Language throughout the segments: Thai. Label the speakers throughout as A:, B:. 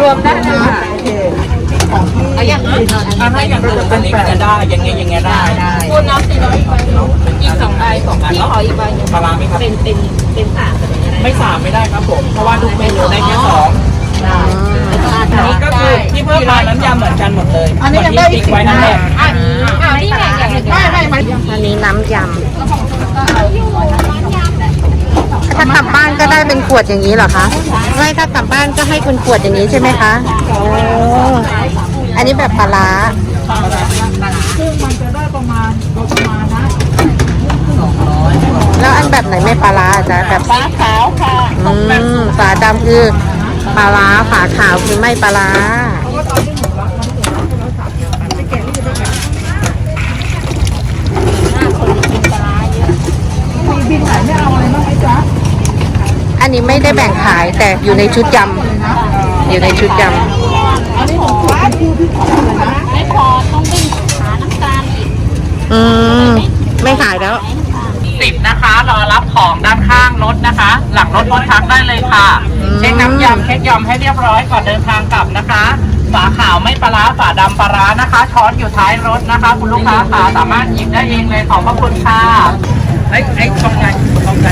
A: รวมได้เลยค่ะ
B: โอเคของที่
A: เอาอย่างอื่น
C: อะถ้าอย่างอื่นอันนี้ก็จะได้ยังไงยังไงได้
A: คูณน้ำสี่ร้อยอีกใบหนึ่งอีกสองใบสองอันแล้วขออีกใบหนึ่ง
C: ปลาร้าไหมครับ
A: เป็นเป็นเป็นสามเป็นอะไร
C: ไม่สามไม่ได้ครับผมเพราะว่าทุกเมนูได้แค่สอง
A: ได้
C: อันนี้ก็คือที่เพิ่มมาน้ำยำเหมือนกันหมดเลย
B: อันนี้ยังได้
C: เหมื
B: อี
C: ที่
B: ก
C: ติ๊กไว้นั่นแหละ
A: อะอ่านี่ไงอย่างหนึ่ง
B: ไม่ไม่ไม่
D: อันนี้น้ำยำ ถ้ากลับบ้านก็ได้เป็นขวดอย่างนี้เหรอคะไม่ถ้ากลับบ้านก็ให้เป็นขวดอย่างนี้ใช่ไหมคะโอ้อันนี้แบบปลาร้า
B: ซึ่งมันจะได้ประมาณโดยประมาณนะ
D: แล้วอันแบบไหนไม่ปลาร้าจ๊ะแบบ
A: ฟ้าขาวค่ะ
D: อืมฝาดำคือปลาร้าฝาขาวคือไม่ปลาร้า
B: มีบินไหนไม่เอาอะไรบ้างไหมจ๊ะ
D: อันนี้ไม่ได้แบ่งขายแต่อยู่ในชุดยำอยู่ในชุดย
B: อันนี้ของฟ้าคือที่ของเลยนะ
A: ไม่พอต้องวิ่งหาน้ำตาลอีกำ
D: อืมไม่ขายแล้ว
C: สิบนะคะ รอรับของด้านข้างรถนะคะ หลังรถรถทักได้เลยค่ะ
D: อืม
C: เช็คน้ำยำเช็คยำให้เรียบร้อยก่อนเดินทางกลับนะคะ ฝาขาวไม่ปลาร้าฝาดำปลาร้านะคะ ช้อนอยู่ท้ายรถนะคะ คุณลูกค้าค่ะสามารถหยิบได้เองเลยขอบพระคุณค่ะไอ้ไอ้ตรงไหนตรงไหน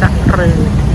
D: เรือคนจะเรือ